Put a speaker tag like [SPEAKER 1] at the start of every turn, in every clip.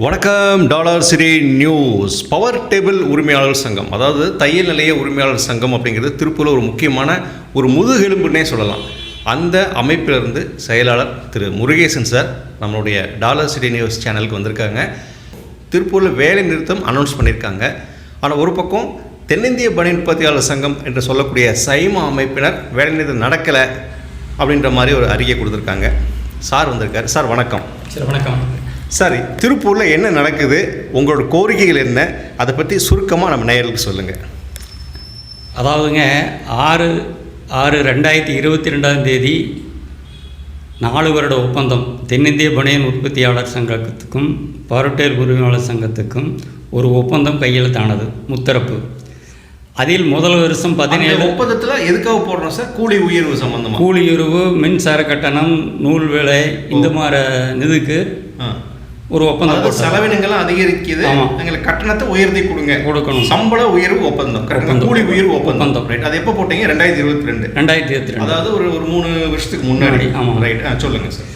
[SPEAKER 1] வணக்கம் டாலர் சிரி news. Power table உரிமையாளர் சங்கம் அதாவது தையல் நிலைய உரிமையாளர் சங்கம் அப்படிங்கிறது திருப்பூரில் ஒரு முக்கியமான ஒரு முதுகெலும்புன்னே சொல்லலாம். அந்த அமைப்பிலிருந்து செயலாளர் திரு முருகேசன் சார் நம்மளுடைய டாலர் சிரி நியூஸ் சேனலுக்கு வந்திருக்காங்க. திருப்பூரில் வேலை நிறுத்தம் அனௌன்ஸ் பண்ணியிருக்காங்க. ஆனால் ஒரு பக்கம் தென்னிந்திய பணி உற்பத்தியாளர் சங்கம் என்று சொல்லக்கூடிய சைமா அமைப்பினர் வேலை நிறுத்தம் நடக்கலை அப்படின்ற மாதிரி ஒரு அறிக்கை கொடுத்துருக்காங்க. சார் வந்திருக்காரு. சார் வணக்கம்.
[SPEAKER 2] சரி வணக்கம்.
[SPEAKER 1] சரி திருப்பூரில் என்ன நடக்குது? உங்களோட கோரிக்கைகள் என்ன? அதை பற்றி சுருக்கமாக நம்ம நேயர்களுக்கு சொல்லுங்கள்
[SPEAKER 2] அதாவதுங்க ஆறு ஆறு ரெண்டாயிரத்தி இருபத்தி ரெண்டாம் தேதி நாலு வருட ஒப்பந்தம் தென்னிந்திய பனியன் உற்பத்தியாளர் சங்கத்துக்கும் பவர்டேல் உரிமையாளர் சங்கத்துக்கும் ஒரு ஒப்பந்தம் கையெழுத்தானது முத்தரப்பு. அதில் முதல் வருஷம் பதினேழு
[SPEAKER 1] ஒப்பந்தத்தில் எதுக்காக போடுறோம் சார்? கூலி உயர்வு சம்பந்தமாக
[SPEAKER 2] கூலியுறவு மின்சார கட்டணம் நூல் விலை இந்த மாதிரி இதுக்கு ஒரு ஒப்பந்தம்.
[SPEAKER 1] செலவினங்கள்லாம் அதிகரிக்குது. எங்களுக்கு கட்டணத்தை உயர்த்தி கொடுங்க
[SPEAKER 2] கொடுக்கணும்
[SPEAKER 1] சம்பள உயர்வு ஒப்பந்தம். கூலி உயர்வு ஒப்பந்தம். ரைட் அது எப்போ போட்டீங்க ரெண்டாயிரத்தி இருபத்தி ரெண்டு
[SPEAKER 2] ரெண்டாயிரத்தி இருபத்தி ரெண்டு
[SPEAKER 1] அதாவது ஒரு ஒரு மூணு வருஷத்துக்கு முன்னாடி
[SPEAKER 2] முன்னாடி, ஆமா.
[SPEAKER 1] ரைட் ஆ சொல்லுங்கள் சார்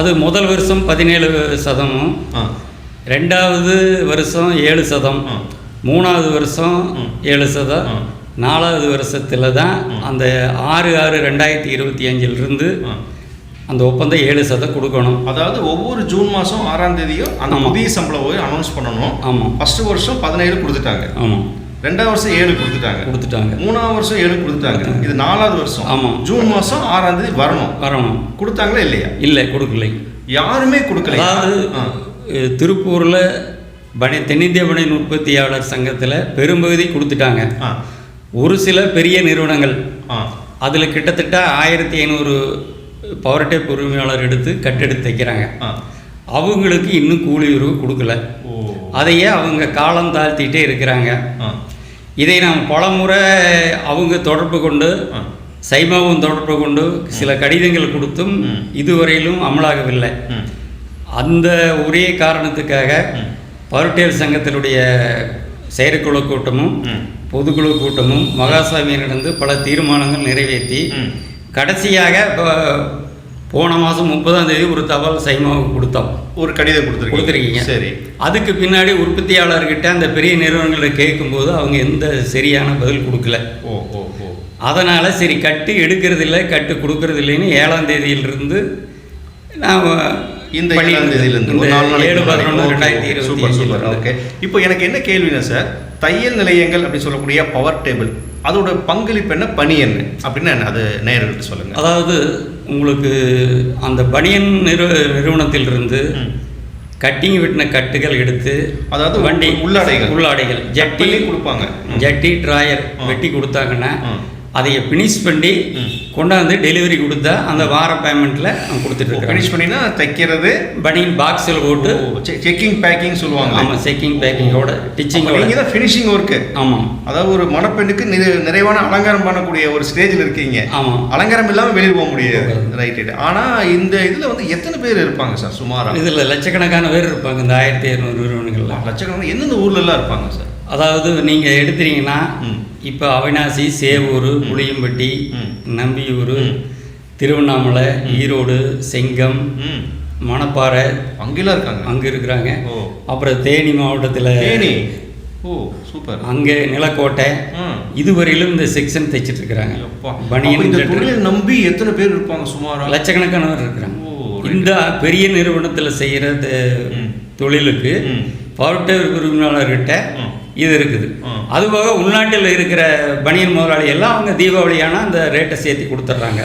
[SPEAKER 2] அது முதல் வருஷம் பதினேழு சதமும் ரெண்டாவது வருஷம் ஏழு சதம். மூணாவது வருஷம். ஏழு சதம். நாலாவது வருஷத்தில் தான் அந்த ஆறு ஆறு ரெண்டாயிரத்தி இருபத்தி அஞ்சிலிருந்து. அந்த ஒப்பந்தம் ஏழு சதம் கொடுக்கணும்.
[SPEAKER 1] அதாவது ஒவ்வொரு ஜூன் மாதம் ஆறாம் தேதியும் அந்த. புதிய சம்பள உயர்வு அனௌன்ஸ் பண்ணணும்.
[SPEAKER 2] ஆமாம்
[SPEAKER 1] ஃபர்ஸ்ட் வருஷம் பதினேழு கொடுத்துட்டாங்க.
[SPEAKER 2] ஆமாம்
[SPEAKER 1] ரெண்டாவது வருஷம் ஏழு கொடுத்துட்டாங்க.
[SPEAKER 2] கொடுத்துட்டாங்க.
[SPEAKER 1] மூணாவது வருஷம் ஏழு கொடுத்தாங்க இது நாலாவது வருஷம்.
[SPEAKER 2] ஆமா.
[SPEAKER 1] ஜூன் மாசம் ஆறாம் தேதி வரணும்.
[SPEAKER 2] வரணும்.
[SPEAKER 1] கொடுத்தாங்களா இல்லையா?
[SPEAKER 2] இல்லை கொடுக்கலை.
[SPEAKER 1] யாருமே கொடுக்கல.
[SPEAKER 2] அதாவது திருப்பூரில் பனி தென்னிந்திய பனியன் உற்பத்தியாளர் சங்கத்தில் பெரும்பகுதி கொடுத்துட்டாங்க. ஒரு சில பெரிய நிறுவனங்கள். அதில் கிட்டத்தட்ட ஆயிரத்தி ஐநூறு பவர் டேப் உரிமையாளர் எடுத்து கட்டெடுத்து தைக்கிறாங்க அவங்களுக்கு இன்னும் கூலி உறவு கொடுக்கல. அதையே அவங்க காலம் தாழ்த்திட்டே இருக்கிறாங்க. இதை நாம் பலமுறை அவங்க தொடர்பு கொண்டு சைமாவும் தொடர்பு கொண்டு சில கடிதங்கள் கொடுத்தும். இதுவரையிலும் அமலாகவில்லை. அந்த ஒரே காரணத்துக்காக பவர்டேல் சங்கத்தினுடைய செயற்குழு கூட்டமும் பொதுக்குழு கூட்டமும் மகாசபையில் நடந்து பல தீர்மானங்கள் நிறைவேற்றி கடைசியாக இப்போ போன மாதம் முப்பதாம் தேதி ஒரு தபால் சைமாவுக்கு கொடுத்தோம்.
[SPEAKER 1] ஒரு கடிதம் கொடுத்துருக்கீங்க.
[SPEAKER 2] கொடுத்துருக்கீங்க.
[SPEAKER 1] சரி.
[SPEAKER 2] அதுக்கு பின்னாடி உற்பத்தியாளர்கிட்ட அந்த பெரிய நிறுவனங்களை கேட்கும்போது அவங்க எந்த சரியான பதில் கொடுக்கல.
[SPEAKER 1] ஓ ஓ ஓ.
[SPEAKER 2] அதனால் சரி கட்டு எடுக்கிறது இல்லை கட்டு கொடுக்கறது இல்லைன்னு ஏழாம் தேதியிலிருந்து நான்
[SPEAKER 1] இந்த ஏழாம் தேதியிலிருந்து
[SPEAKER 2] ஏழு. பதினொன்று ரெண்டாயிரத்தி. இருபத்தி
[SPEAKER 1] ஓகே. இப்போ எனக்கு என்ன கேள்வினா சார் தையல் நிலையங்கள் அப்படி சொல்லக்கூடிய பவர் டேபிள் அதோட பங்களிப்பு என்ன பணி என்ன அப்படின்னா அது நேயர்கள்ட்ட சொல்லுங்க
[SPEAKER 2] அதாவது உங்களுக்கு அந்த பனியன் நிறு நிறுவனத்திலிருந்து. கட்டிங் வெட்டின கட்டுகள் எடுத்து
[SPEAKER 1] அதாவது
[SPEAKER 2] வண்டி
[SPEAKER 1] உள்ளாடைகள்.
[SPEAKER 2] உள்ளாடைகள் ஜட்டி
[SPEAKER 1] கொடுப்பாங்க.
[SPEAKER 2] ஜட்டி ட்ராயர். வெட்டி கொடுத்தாங்கன்னா
[SPEAKER 1] ம்.
[SPEAKER 2] அதைய ஃபினிஷ் பண்ணி. கொண்டாந்து டெலிவரி கொடுத்தா அந்த வார பேமெண்ட்டில் கொடுத்துட்டு
[SPEAKER 1] ஃபினிஷ் பண்ணினா தைக்கிறது
[SPEAKER 2] பனியன் பாக்ஸில் போட்டு
[SPEAKER 1] செக்கிங் பேக்கிங் சொல்லுவாங்க
[SPEAKER 2] ஆமாம் செக்கிங் பேக்கிங்கோட டிச்சிங்கோட
[SPEAKER 1] நீங்க தான் ஃபினிஷிங் ஒர்க்கு
[SPEAKER 2] ஆமாம்
[SPEAKER 1] அதாவது ஒரு மணப்பெண்ணுக்கு நிறை- நிறைவான அலங்காரம் பண்ணக்கூடிய ஒரு ஸ்டேஜில் இருக்கீங்க.
[SPEAKER 2] ஆமாம்
[SPEAKER 1] அலங்காரம் இல்லாமல் வெளியே போக முடியாது. ரைட் ரைட் ஆனால் இந்த இதில் வந்து எத்தனை பேர் இருப்பாங்க சார் சுமாரா?
[SPEAKER 2] இதில் லட்சக்கணக்கான பேர் இருப்பாங்க இந்த ஆயிரத்தி இரநூறு நிறுவனங்கள்லாம்
[SPEAKER 1] லட்சக்கணக்கான எந்தெந்த ஊர்ல எல்லாம் இருப்பாங்க சார்?
[SPEAKER 2] அதாவது நீங்கள் எடுத்துட்டீங்கன்னா
[SPEAKER 1] ம்.
[SPEAKER 2] இப்போ அவினாசி சேவூர் புளியம்பட்டி. நம்பியூர். திருவண்ணாமலை ஈரோடு செங்கம் மணப்பாறை
[SPEAKER 1] அங்கெல்லாம் இருக்காங்க
[SPEAKER 2] அங்கே இருக்கிறாங்க அப்புறம் தேனி மாவட்டத்தில்
[SPEAKER 1] தேனி ஓ சூப்பர்
[SPEAKER 2] அங்கே நிலக்கோட்டை. இதுவரையிலும் இந்த செக்ஷன் தைச்சிட்டு இருக்கிறாங்க பனியன்
[SPEAKER 1] இந்த
[SPEAKER 2] கட்டுறது.
[SPEAKER 1] தொழிலை நம்பி எத்தனை பேர் இருப்பாங்க சுமாரா
[SPEAKER 2] லட்சக்கணக்கானவர் இருக்கிறாங்க. இந்த பெரிய நிறுவனத்தில் செய்கிற. தொழிலுக்கு
[SPEAKER 1] ம்.
[SPEAKER 2] பவர்டேல் உரிமையாளர்கிட்ட. இது இருக்குது. அதுபோக உள்நாட்டில் இருக்கிற பனியன் முதலாளி எல்லாம் அவங்க தீபாவளியான அந்த ரேட்டை சேர்த்து கொடுத்துட்றாங்க.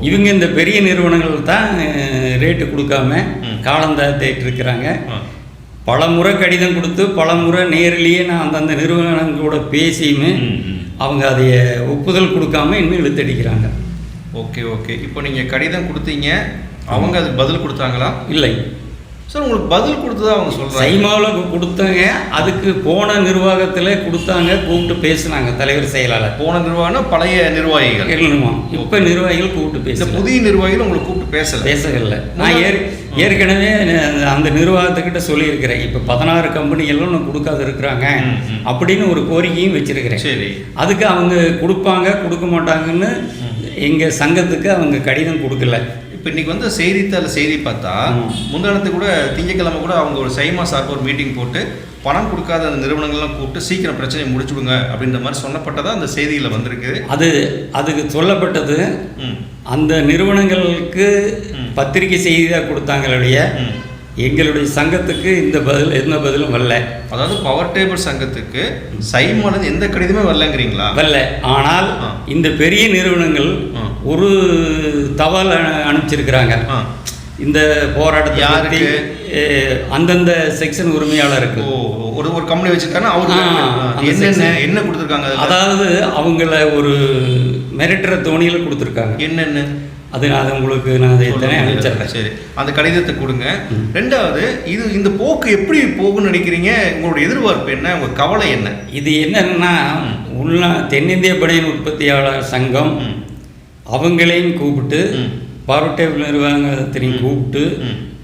[SPEAKER 2] இவங்க இந்த பெரிய நிறுவனங்கள் தான் ரேட்டு கொடுக்காம
[SPEAKER 1] ம்.
[SPEAKER 2] காலந்தாத்திட்டு இருக்கிறாங்க. பல முறை கடிதம் கொடுத்து பல முறை நேரிலேயே நான் அந்தந்த நிறுவனங்களோட பேசியுமே. அவங்க அதைய ஒப்புதல் கொடுக்காம இன்னும் இழுத்தடிக்கிறாங்க.
[SPEAKER 1] Okay okay. இப்போ நீங்க கடிதம் கொடுத்தீங்க. அவங்க அது பதில் கொடுத்தாங்களா?
[SPEAKER 2] இல்லை.
[SPEAKER 1] சார் உங்களுக்கு பதில் கொடுத்ததா அவங்க சொல்றாங்க?
[SPEAKER 2] சைமாவில் கொடுத்தாங்க. அதுக்கு போன நிர்வாகத்தில் கொடுத்தாங்க. கூப்பிட்டு பேசுனாங்க தலைவர் செயலாளர்.
[SPEAKER 1] போன நிர்வாகம் பழைய நிர்வாகிகள்.
[SPEAKER 2] இல்லைமா இப்போ நிர்வாகிகள் கூப்பிட்டு பேசல.
[SPEAKER 1] புதிய நிர்வாகிகள் உங்களுக்கு கூப்பிட்டு பேசல.
[SPEAKER 2] பேசவில்லை. நான் ஏற் ஏற்கனவே அந்த- நிர்வாகத்துக்கிட்ட சொல்லியிருக்கிறேன். இப்போ பதினாறு கம்பெனிகளும் நான் கொடுக்காது இருக்கிறாங்க. அப்படின்னு ஒரு கோரிக்கையும் வச்சிருக்கிறேன்.
[SPEAKER 1] சரி.
[SPEAKER 2] அதுக்கு அவங்க கொடுப்பாங்க கொடுக்க மாட்டாங்கன்னு எங்கள் சங்கத்துக்கு அவங்க கடிதம் கொடுக்கல.
[SPEAKER 1] இப்போ இன்னைக்கு வந்து செய்தித்தாள் செய்தி பார்த்தா முந்தானத்து கூட திங்கக்கிழமை கூட அவங்க ஒரு சைமா சார்பு ஒரு மீட்டிங் போட்டு பணம் கொடுக்காத அந்த நிறுவனங்கள்லாம் கூப்பிட்டு சீக்கிரம் பிரச்சனையை முடிச்சுடுங்க அப்படின்ற மாதிரி சொன்னப்பட்டதா அந்த செய்தியில் வந்திருக்கு.
[SPEAKER 2] அது அதுக்கு சொல்லப்பட்டது அந்த நிறுவனங்களுக்கு பத்திரிகை செய்தியாக கொடுத்தாங்களுடைய. எங்களுடைய சங்கத்துக்கு இந்த பதில் எந்த பதிலும் வரல.
[SPEAKER 1] அதாவது பவர் டேபிள் சங்கத்துக்கு சைமாலேருந்து எந்த கடிதமே வரலங்கிறீங்களா?
[SPEAKER 2] வரல. ஆனால். இந்த பெரிய நிறுவனங்கள். ஒரு அனு- அனுப்பிச்சிருக்கிறாங்க. இந்த போராட்டத்தை
[SPEAKER 1] யாருக்கு?
[SPEAKER 2] அந்தந்த செக்ஷன் உரிமையாளருக்கு.
[SPEAKER 1] ஒரு ஒரு கம்பெனி வச்சிருக்காங்கன்னா
[SPEAKER 2] அந்த
[SPEAKER 1] என்னென்ன. என்ன கொடுத்துருக்காங்க
[SPEAKER 2] அதாவது அவங்கள ஒரு மிரட்டுற தோணியில் கொடுத்துருக்காங்க.
[SPEAKER 1] என்னென்ன?
[SPEAKER 2] அது நான் உங்களுக்கு நான் அதை எத்தனை அனுப்பிச்சிடுறேன்.
[SPEAKER 1] சரி அந்த கடிதத்தை கொடுங்க. ரெண்டாவது இது இந்த போக்கு எப்படி போகும்னு நினைக்கிறீங்க? உங்களுடைய எதிர்பார்ப்பு என்ன? உங்க கவலை என்ன?
[SPEAKER 2] இது என்னன்னா உள்ள தென்னிந்திய படையின் உற்பத்தியாளர் சங்கம். அவங்களையும் கூப்பிட்டு. பார்வட்டேபிள் நிர்வாகத்தினையும் கூப்பிட்டு.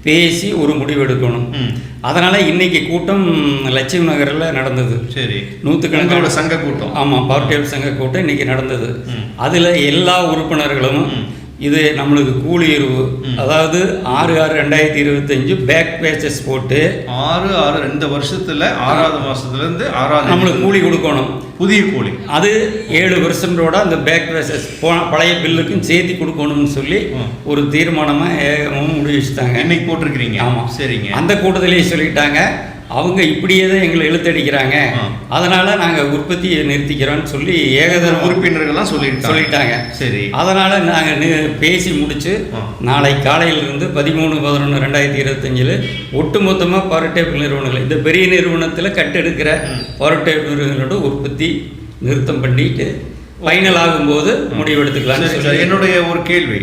[SPEAKER 2] பேசி ஒரு முடிவு எடுக்கணும். அதனால இன்னைக்கு கூட்டம் லட்சுமி நகரில் நடந்தது.
[SPEAKER 1] சரி.
[SPEAKER 2] நூற்றுக்கணக்கான
[SPEAKER 1] சங்க கூட்டம்.
[SPEAKER 2] ஆமாம் பவர் டேபிள் சங்க கூட்டம் இன்னைக்கு நடந்தது. அதில் எல்லா உறுப்பினர்களும் இது நம்மளுக்கு கூலியுறவு அதாவது ஆறு ஆறு ரெண்டாயிரத்தி இருபத்தஞ்சு பேக் பேச்சஸ் போட்டு
[SPEAKER 1] ஆறு ஆறு ரெண்டு வருஷத்துல ஆறாவது மாசத்துல இருந்து ஆறாவது
[SPEAKER 2] நம்மளுக்கு கூலி கொடுக்கணும்.
[SPEAKER 1] புதிய கூலி.
[SPEAKER 2] அது ஏழு பெர்சன்டோட அந்த பேக் போன பழைய பில்லுக்கும் சேர்த்து கொடுக்கணும்னு சொல்லி. ஒரு தீர்மானமாக ஏகமாக முடிவச்சுட்டாங்க
[SPEAKER 1] இன்னைக்கு போட்டிருக்கிறீங்க?
[SPEAKER 2] ஆமாம்
[SPEAKER 1] சரிங்க.
[SPEAKER 2] அந்த கூட்டத்திலேயே சொல்லிட்டாங்க. அவங்க இப்படியே தான் எங்களை இழுத்தடிக்கிறாங்க. அதனால நாங்கள் உற்பத்தியை நிறுத்திக்கிறோம்னு சொல்லி ஏகதன
[SPEAKER 1] உறுப்பினர்கள்லாம் சொல்லிட்டாங்க
[SPEAKER 2] சொல்லிட்டாங்க.
[SPEAKER 1] சரி.
[SPEAKER 2] அதனால் நாங்கள் பேசி முடிச்சு
[SPEAKER 1] ஆ.
[SPEAKER 2] நாளை காலையிலிருந்து பதிமூணு பதினொன்று ரெண்டாயிரத்தி இருபத்தஞ்சில் ஒட்டுமொத்தமாக பவர் டேபிள் நிறுவனங்கள் இந்த பெரிய நிறுவனத்தில் கட்டெடுக்கிற பவர் டேபிள் நிறுவனங்களோட உற்பத்தி நிறுத்தம் பண்ணிட்டு ஃபைனல் ஆகும்போது சொல்லி
[SPEAKER 1] சரி. என்னுடைய ஒரு கேள்வி.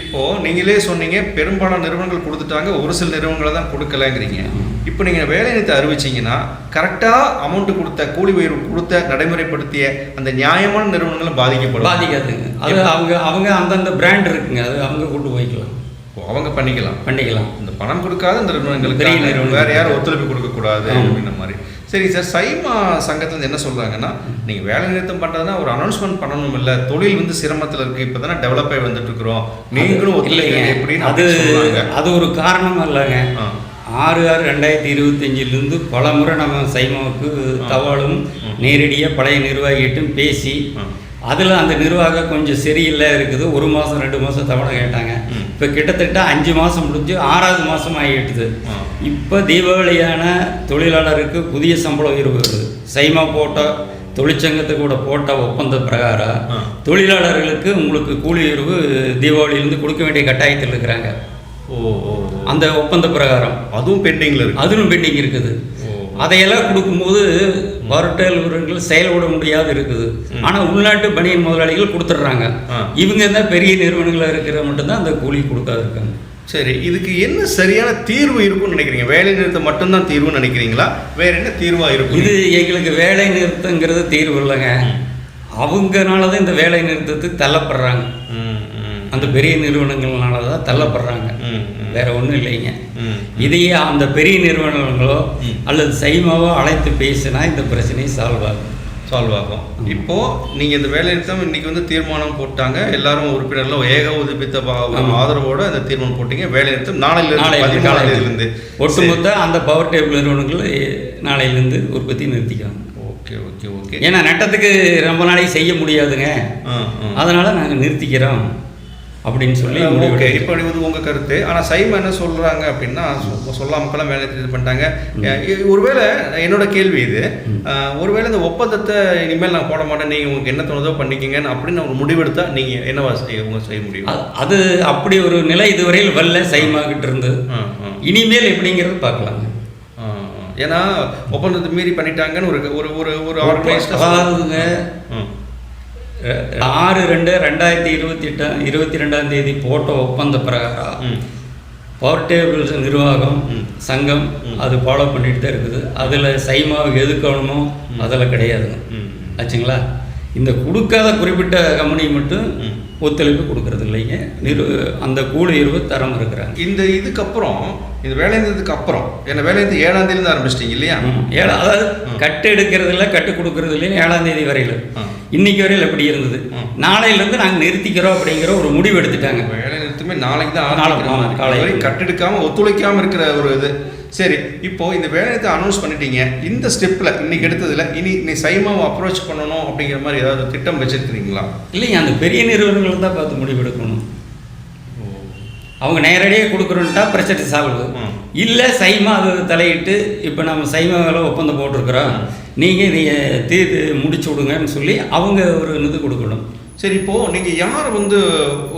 [SPEAKER 1] இப்போ நீங்களே சொன்னீங்க பெரும்பாலான நிறுவனங்கள் கொடுத்துட்டாங்க ஒரு சில நிறுவனங்களை தான் கொடுக்கலங்கிறீங்க. இப்போ நீங்க வேலை நிறுத்த அறிவிச்சீங்கன்னா கரெக்டா அமௌண்ட் கொடுத்த கூலி உயர்வு கொடுத்த நடைமுறைப்படுத்திய அந்த நியாயமான நிறுவனங்களும் பாதிக்கப்படும்.
[SPEAKER 2] பாதிக்காதுங்க. அது அவங்க அவங்க அந்தந்த பிராண்ட் இருக்குங்க. அது அவங்க கொண்டு போய்க்கலாம்.
[SPEAKER 1] ஓ, அவங்க பண்ணிக்கலாம்.
[SPEAKER 2] பண்ணிக்கலாம்.
[SPEAKER 1] இந்த பணம் கொடுக்காத நிறுவனங்களுக்கு. வேற யாரும் ஒத்துழைப்பு கொடுக்க கூடாது
[SPEAKER 2] ஆமா.
[SPEAKER 1] அப்படின்ற மாதிரி. சரி சார் சைமா சங்கத்துல இருந்து என்ன சொல்றாங்கன்னா நீங்க வேலை நிறுத்தம் பண்றதுன்னா ஒரு அனௌன்ஸ்மெண்ட் பண்ணணும் இல்ல. தொழில் வந்து சிரமத்துல இருக்கு. இப்பதானே டெவலப் ஆகி வந்துட்டு இருக்கிறோம். நீங்களும் ஒத்துழைங்க
[SPEAKER 2] இல்லைங்க.
[SPEAKER 1] எப்படின்னு
[SPEAKER 2] அது அது ஒரு காரணம் இல்லைங்க. ஆறு ஆறு ரெண்டாயிரத்தி இருபத்தஞ்சிலிருந்து பல முறை நம்ம சைமாவுக்கு தவாலும் நேரடியாக பழைய நிர்வாகிகிட்டும் பேசி. அதில் அந்த நிர்வாகம் கொஞ்சம் சரியில்லை இருக்குது. ஒரு மாதம் ரெண்டு மாதம் தவணை கேட்டாங்க. இப்போ கிட்டத்தட்ட அஞ்சு மாதம் முடிஞ்சு ஆறாவது மாதம் ஆகிட்டுது. இப்போ தீபாவளியான தொழிலாளருக்கு புதிய சம்பள உயர்வு வருது சைமா போட்ட தொழிற்சங்கத்து கூட போட்ட ஒப்பந்த பிரகாரம். தொழிலாளர்களுக்கு உங்களுக்கு கூலி உயர்வு தீபாவளியிலேருந்து கொடுக்க வேண்டிய கட்டாயத்தில் இருக்கிறாங்க
[SPEAKER 1] ஓ.
[SPEAKER 2] அந்த ஒப்பந்த பிரகாரம்
[SPEAKER 1] அதுவும் பெண்டிங்ல இருக்கு
[SPEAKER 2] அதுவும் பெண்டிங் இருக்குது. அதையெல்லாம் கொடுக்கும்போது உரங்கள் செயல்பட முடியாது இருக்குது. ஆனால் உள்நாட்டு பனியன் முதலாளிகள் கொடுத்துட்றாங்க. இவங்க தான் பெரிய நிறுவனங்களாக இருக்கிற மட்டும்தான் அந்த கூலி கொடுக்காது இருக்காங்க
[SPEAKER 1] சரி இதுக்கு என்ன சரியான தீர்வு இருக்கும்னு நினைக்கிறீங்க? வேலை நிறுத்தம் மட்டும்தான் தீர்வுன்னு நினைக்கிறீங்களா? வேற என்ன தீர்வா இருக்கும்?
[SPEAKER 2] இது எங்களுக்கு வேலை நிறுத்தங்கிறது தீர்வு இல்லைங்க. அவங்கனால தான் இந்த வேலை நிறுத்தத்துக்கு தள்ளப்படுறாங்க. அந்த பெரிய நிறுவனங்கள்னால தான் தள்ளப்படுறாங்க
[SPEAKER 1] ம்,
[SPEAKER 2] வேற ஒன்றும் இல்லைங்க. இதையே அந்த பெரிய நிறுவனங்களோ. அல்லது சைமாவோ அழைத்து பேசினா இந்த பிரச்சனை சால்வ் ஆகும்.
[SPEAKER 1] சால்வ் ஆகும். இப்போ நீங்க இந்த வேலை நிறுத்தம் இன்னைக்கு வந்து தீர்மானம் போட்டாங்க. எல்லாரும் உறுப்பினர்களும் ஏக உதிப்பித்த ஆதரவோட இந்த தீர்மானம் போட்டீங்க. வேலை நிறுத்தம் நாளையில இருந்து
[SPEAKER 2] நாளையிலிருந்து
[SPEAKER 1] தேதியிலிருந்து.
[SPEAKER 2] ஒட்டுமொத்த அந்த பவர் டேபிள் நிறுவனங்கள் நாளையிலிருந்து உற்பத்தி நிறுத்திக்கலாம்
[SPEAKER 1] ஓகே ஓகே ஓகே.
[SPEAKER 2] ஏன்னா நட்டத்துக்கு ரொம்ப நாளைக்கு செய்ய முடியாதுங்க. அதனால நாங்கள் நிறுத்திக்கிறோம். அப்படின்னு சொல்லி
[SPEAKER 1] ஓகே. இப்போ இது உங்க கருத்து. ஆனா சைமா என்ன சொல்றாங்க அப்படின்னா சொ- சொல்லாமக்கெல்லாம் வேலை இது பண்ணிட்டாங்க. ஒருவேளை என்னோட கேள்வி இது. ஒருவேளை இந்த ஒப்பந்தத்தை இனிமேல் நான் போட மாட்டேன் நீங்க உங்களுக்கு என்ன தோணுதோ பண்ணிக்கங்கன்னு அப்படின்னு ஒரு முடிவெடுத்தா நீங்க என்னவா செய்ய உங்க செய்ய முடியும்?
[SPEAKER 2] அது அப்படி ஒரு நிலை இதுவரையில் வரல சைமாகிட்டு இருந்து. இனிமேல் எப்படிங்கிறது பார்க்கலாங்க.
[SPEAKER 1] ஏன்னா ஒப்பந்தத்தை மீறி பண்ணிட்டாங்கன்னு ஒரு ஒரு ஒரு ஒரு ஆர்கனைஸ்டா
[SPEAKER 2] அதாவதுங்க ஆறு ரெண்டு ரெண்டாயிரத்தி இருபத்தி எட்டாம் இருபத்தி ரெண்டாம் தேதி போட்ட ஒப்பந்த பிரகாரம் பவர் டேபிள் நிர்வாகம் சங்கம் அது ஃபாலோ பண்ணிட்டு தான் இருக்குது. அதில் சைமாவுக்கு எதுக்கணுமோ அதில் கிடையாதுங்க ஆச்சுங்களா? இந்த கொடுக்காத குறிப்பிட்ட கம்பெனி மட்டும் ஒத்துழைப்பு கொடுக்கறது இல்லைங்க. நிறு அந்த கூலி உயர்வு தரம் இருக்கிறாங்க.
[SPEAKER 1] இந்த இதுக்கப்புறம் இந்த வேலை நிறுத்தத்துக்கு அப்புறம் ஏன்னா வேலை நிறுத்தம் ஏழாம் தேதி இருந்து ஆரம்பிச்சிட்டீங்க இல்லையா.
[SPEAKER 2] ஏழா அதாவது கட்டு எடுக்கிறது இல்லை கட்டு கொடுக்கறது இல்லைன்னு ஏழாம் தேதி வரையில். இன்னைக்கு வரையில் எப்படி இருந்தது. நாளையிலேருந்து நாங்கள் நிறுத்திக்கிறோம் அப்படிங்கிற ஒரு முடிவு எடுத்துட்டாங்க.
[SPEAKER 1] வேலை நிறுத்தமே நாளைக்கு தான்
[SPEAKER 2] நாளை-. காலை.
[SPEAKER 1] இதுவரை கட்டெடுக்காம ஒத்துழைக்காம இருக்கிற ஒரு இது. சரி இப்போ இந்த வேலையத்தை அனௌன்ஸ் பண்ணிட்டீங்க. இந்த ஸ்டெப்ல இன்னைக்கு எடுத்ததுல இனி நீ சைமாவை அப்ரோச் பண்ணணும் அப்படிங்கிற மாதிரி ஏதாவது திட்டம் வச்சிருக்கிறீங்களா?
[SPEAKER 2] இல்லைங்க அந்த பெரிய நிறுவனங்கள் தான் பார்த்து முடிவெடுக்கணும். அவங்க நேரடியாக கொடுக்குறோன்ட்டா பிரச்சனை சால்வ். இல்லை சைமா அது தலையிட்டு இப்போ நம்ம சைமாவில் ஒப்பந்தம் போட்டிருக்கிறோம். நீங்கள் இதை தீர்த்து முடிச்சு விடுங்கன்னு சொல்லி அவங்க ஒரு இது கொடுக்கணும்.
[SPEAKER 1] சரி இப்போ நீங்க யார் வந்து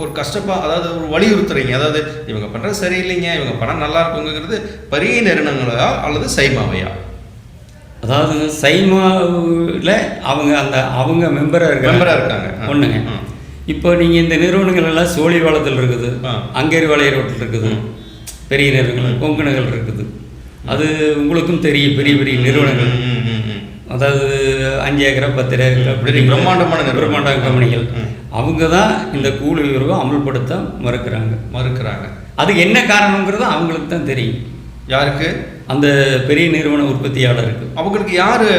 [SPEAKER 1] ஒரு கஷ்டப்பா அதாவது ஒரு வலியுறுத்துறீங்க? அதாவது இவங்க பண்றது சரியில்லைங்க இவங்க பணம் நல்லா இருக்குங்கிறது பெரிய நிறுவனங்களா அல்லது சைமாவையா?
[SPEAKER 2] அதாவது சைமாவில் அவங்க அந்த அவங்க மெம்பராக இருக்காங்க.
[SPEAKER 1] மெம்பரா இருக்காங்க.
[SPEAKER 2] ஒன்றுங்க. இப்போ நீங்கள் இந்த நிறுவனங்கள் எல்லாம் சோழிவாளத்தில் இருக்குது. அங்கேரி வளைய ரோட்டில் இருக்குது பெரிய நிறுவனங்கள் கொங்கு இருக்குது. அது உங்களுக்கும் தெரியும் பெரிய பெரிய நிறுவனங்கள். அதாவது அஞ்சு ஏக்கரா பத்து ஏக்கரா
[SPEAKER 1] பெரிய பிரம்மாண்டமான.
[SPEAKER 2] பிரம்மாண்ட கம்பெனிகள். அவங்க தான் இந்த கூலி உயர்வை அமல்படுத்த மறுக்கிறாங்க.
[SPEAKER 1] மறுக்கிறாங்க.
[SPEAKER 2] அதுக்கு என்ன காரணங்கிறது அவங்களுக்கு தான் தெரியும்.
[SPEAKER 1] யாருக்கு?
[SPEAKER 2] அந்த பெரிய நிறுவன உற்பத்தியாளருக்கு.
[SPEAKER 1] அவங்களுக்கு யாரு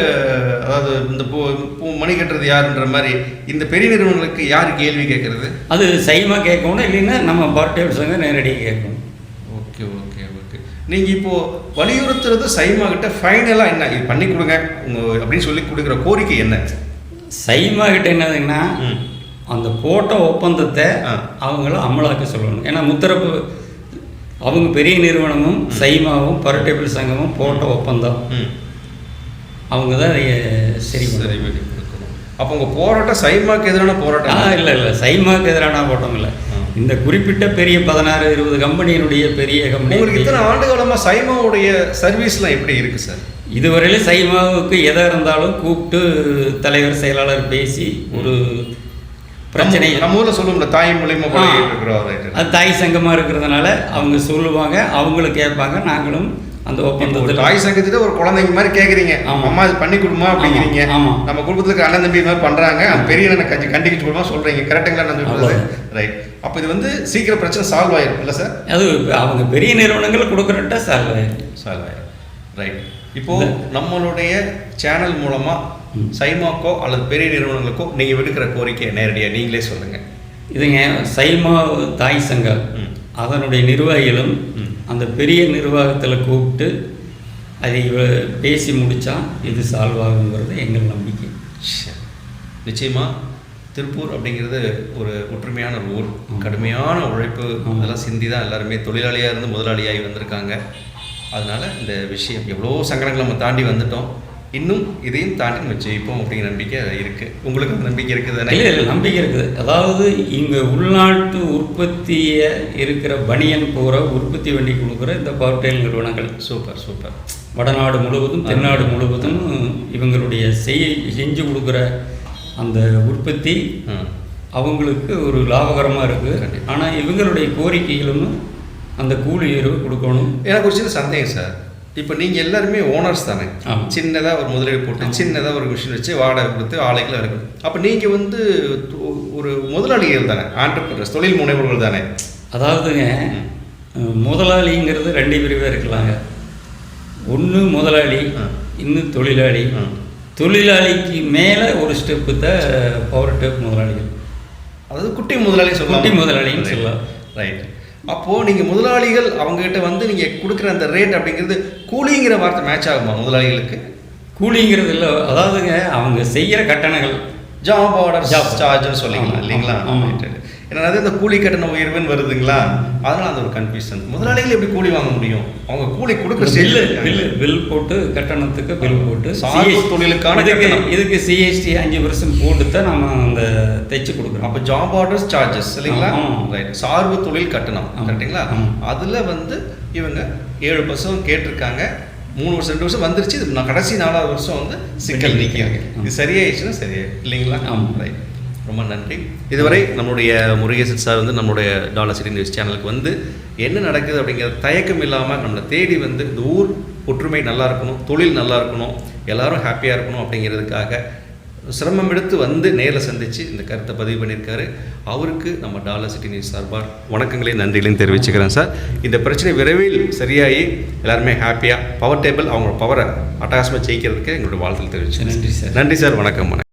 [SPEAKER 1] அதாவது இந்த பூ பூ மணி கட்டுறது யாருன்ற மாதிரி இந்த பெரிய நிறுவனங்களுக்கு யார் கேள்வி கேட்கறது?
[SPEAKER 2] அது சைமா கேட்கணும் இல்லைன்னா நம்ம பார்ட்டேல் சங்கம் நேரடியாக கேட்கணும்.
[SPEAKER 1] ஓகே ஓகே ஓகே நீங்கள் இப்போ வலியுறுத்துறது சைமா கிட்ட ஃபைனலாக என்ன? இது பண்ணி கொடுங்க. உங்க அப்படின்னு சொல்லி கொடுக்குற கோரிக்கை என்ன?
[SPEAKER 2] சைமா கிட்ட என்னதுன்னா. அந்த போட்ட ஒப்பந்தத்தை. அவங்கள அமலாக்க சொல்லணும். ஏன்னா முத்தரப்பு அவங்க பெரிய நிறுவனமும் சைமாவும் பரட்டேபிள் சங்கமும் போட்ட ஒப்பந்தம்.
[SPEAKER 1] ம்.
[SPEAKER 2] அவங்க தான் அதை சரி
[SPEAKER 1] சரி. அப்போ உங்கள் போராட்டம் சைமாக்கு எதிரான
[SPEAKER 2] ஆ
[SPEAKER 1] போராட்டம்
[SPEAKER 2] இல்லை இல்லை சைமாக்கு எதிரான போட்டம் இல்லை
[SPEAKER 1] ஆ.
[SPEAKER 2] இந்த குறிப்பிட்ட பெரிய பதினாறு இருபது கம்பெனியினுடைய பெரிய
[SPEAKER 1] உங்களுக்கு
[SPEAKER 2] கம்பெனி
[SPEAKER 1] இத்தனை ஆண்டு காலமாக சைமாவுடைய சர்வீஸ்லாம் எப்படி இருக்கு சார்
[SPEAKER 2] இதுவரையிலும் சைமாவுக்கு எதை இருந்தாலும் கூப்பிட்டு தலைவர் செயலாளர் பேசி ஒரு பிரச்சனை
[SPEAKER 1] நம்ம- ஊர்ல சொல்லுவோம்ல தாய் மூலியமா
[SPEAKER 2] ஆ.
[SPEAKER 1] பழகிட்டு இருக்கிறோம் right.
[SPEAKER 2] அது தாய் சங்கமாக இருக்கிறதுனால அவங்க சொல்லுவாங்க அவங்களும் கேட்பாங்க நாங்களும் அந்த ஒப்பந்தத்தில்.
[SPEAKER 1] தாய் சங்கத்திட்ட ஒரு குழந்தைங்க மாதிரி கேக்குறீங்க.
[SPEAKER 2] ஆமா.
[SPEAKER 1] அம்மா இது பண்ணி கொடுமா அப்படிங்கிறீங்க.
[SPEAKER 2] ஆமா.
[SPEAKER 1] நம்ம குடும்பத்துல இருக்க அண்ணன் தம்பி மாதிரி பண்றாங்க. அந்த பெரிய அண்ணன் கஞ்சி கண்டிக்க கொடுமா சொல்றீங்க. கரெக்டுங்களா நான்
[SPEAKER 2] அவ்வளவு.
[SPEAKER 1] ரைட் அப்போ இது வந்து சீக்கிரம் பிரச்சனை சால்வ் ஆயிரும். இல்ல சார்
[SPEAKER 2] அது அவங்க பெரிய நிறுவனங்கள் கொடுக்குறட்ட சால்வ் ஆயிடும்
[SPEAKER 1] சால்வ் ஆயிரும். ரைட் இப்போ நம்மளுடைய சேனல் மூலமா சைமாக்கோ அல்லது பெரிய நிறுவனங்களுக்கோ நீங்க விடுக்கிற கோரிக்கையை நேரடியா நீங்களே சொல்லுங்க.
[SPEAKER 2] இதுங்க சைமா தாய் சங்கம்.
[SPEAKER 1] ம்.
[SPEAKER 2] அதனுடைய நிர்வாகிகளும். அந்த பெரிய நிர்வாகத்தில் கூப்பிட்டு அதை பேசி முடித்தா இது சால்வ் ஆகுங்கிறது எங்கள் நம்பிக்கை.
[SPEAKER 1] சரி. நிச்சயமா திருப்பூர் அப்படிங்கிறது ஒரு ஒற்றுமையான ஒரு ஊர். கடுமையான உழைப்பு. அதெல்லாம் சிந்தி தான் எல்லாருமே. தொழிலாளியாக இருந்து முதலாளியாகி வந்திருக்காங்க. அதனால இந்த விஷயம் எவ்வளோ சங்கடங்களை நம்ம தாண்டி வந்துட்டோம். இன்னும் இதையும் தாண்டி நம்ம ஜெயிப்போம் அப்படிங்கிற நம்பிக்கை இருக்கு. உங்களுக்கு அந்த நம்பிக்கை இருக்குது
[SPEAKER 2] இல்லை இல்லை நம்பிக்கை இருக்குது. அதாவது இங்கே உள்நாட்டு உற்பத்தியை இருக்கிற பனியன் பூரா உற்பத்தி பண்ணி கொடுக்குற இந்த பவர்டெயில் நிறுவனங்கள்.
[SPEAKER 1] Super super.
[SPEAKER 2] வடநாடு முழுவதும் தென்னாடு முழுவதும் இவங்களுடைய செய் செஞ்சு கொடுக்குற அந்த உற்பத்தி அவங்களுக்கு ஒரு லாபகரமாக இருக்குது. ஆனால் இவங்களுடைய கோரிக்கைகளும் அந்த கூலி உயர்வு கொடுக்கணும்.
[SPEAKER 1] எனக்கு ஒரு சின்ன சந்தேகம் சார். இப்போ நீங்கள் எல்லாருமே ஓனர்ஸ் தானே. சின்னதாக ஒரு முதலீடு போட்டு சின்னதாக ஒரு மிஷின் வச்சு வாடகை கொடுத்து ஆலைகளை இருக்கணும் அப்போ நீங்கள் வந்து ஒரு முதலாளிகள் தானே ஆண்டர்பிரஸ் தொழில் முனைவோர்கள் தானே.
[SPEAKER 2] அதாவதுங்க முதலாளிங்கிறது ரெண்டு பிரிவாக இருக்கலாங்க. ஒன்று முதலாளி
[SPEAKER 1] ஆ.
[SPEAKER 2] இன்னும் தொழிலாளி.
[SPEAKER 1] ஆ.
[SPEAKER 2] தொழிலாளிக்கு மேலே ஒரு ஸ்டெப்பு தான் பவர் டேப் முதலாளிகள்.
[SPEAKER 1] அதாவது குட்டி முதலாளி சொல்லலாம்?
[SPEAKER 2] குட்டி முதலாளின்னு சொல்லலாம்.
[SPEAKER 1] ரைட் அப்போது நீங்கள் முதலாளிகள் அவங்ககிட்ட வந்து நீங்கள் கொடுக்குற அந்த ரேட் அப்படிங்கிறது கூலிங்கிற வார்த்தை மேட்ச் ஆகுமா முதலாளிகளுக்கு?
[SPEAKER 2] கூலிங்கிறது இல்லை. அதாவதுங்க அவங்க செய்கிற கட்டணங்கள்.
[SPEAKER 1] Job order. சார்ஜ்னு சொல்லிக்கலாம்
[SPEAKER 2] ஆமா,
[SPEAKER 1] இல்லைங்களா? அது இந்த கூலி கட்டண உயர்வுன்னு வருதுங்களா? அதனால அந்த ஒரு கன்ஃபியூஷன் முதலாளிகள் எப்படி கூலி வாங்க முடியும்? அவங்க கூலி கொடுக்குற
[SPEAKER 2] பில்லு
[SPEAKER 1] ஸ்டேஜ்
[SPEAKER 2] பில்லு பில் போட்டு கட்டணத்துக்கு பில் போட்டு
[SPEAKER 1] சார்பு தொழிலுக்கான
[SPEAKER 2] இதுக்கு சிஎஸ்டி அஞ்சு பர்சன்ட் போட்டு தான் நம்ம அந்த தைச்சு கொடுக்குறோம்.
[SPEAKER 1] அப்போ ஜாப் ஆர்டர்ஸ் சார்ஜஸ் இல்லைங்களா. ரைட் சார்பு தொழில் கட்டணம். கரெக்டுங்களா. அதில் வந்து இவங்க ஏழு பர்சன்ட் கேட்டிருக்காங்க. மூணு வருஷம் ரெண்டு வருஷம் வந்துருச்சு. நான் கடைசி நாலாவது வருஷம் வந்து சிக்கல் நிற்கிறாங்க இது சரியாயிடுச்சுன்னா சரியாய் இல்லைங்களா?
[SPEAKER 2] ஆமா.
[SPEAKER 1] ரைட் ரொம்ப நன்றி. இதுவரை நம்மளுடைய முருகேசன் சார் வந்து நம்மளுடைய டாலர் சிட்டி நியூஸ் சேனலுக்கு வந்து என்ன நடக்குது அப்படிங்கிற தயக்கம் இல்லாமல் நம்மளை தேடி வந்து இந்த ஊர் ஒற்றுமை நல்லா இருக்கணும் தொழில் நல்லா இருக்கணும் எல்லாரும் ஹாப்பியாக இருக்கணும் அப்படிங்கிறதுக்காக சிரமம் எடுத்து வந்து நேரில் சந்தித்து இந்த கருத்தை பதிவு பண்ணியிருக்காரு. அவருக்கு நம்ம டாலர் சிட்டி நியூஸ் சார்பாக வணக்கங்களையும் நன்றிகளையும் தெரிவிச்சுக்கிறேன் சார். இந்த பிரச்சனை விரைவில் சரியாகி எல்லாருமே ஹாப்பியாக பவர் டேபிள் அவங்க பவரை அட்டகாசமாக ஜெயிக்கிறதுக்கு எங்களோட வாழ்த்துக்கள் தெரிவிச்சுக்கிறேன்.
[SPEAKER 2] நன்றி சார்.
[SPEAKER 1] நன்றி சார் வணக்கம் வணக்கம்.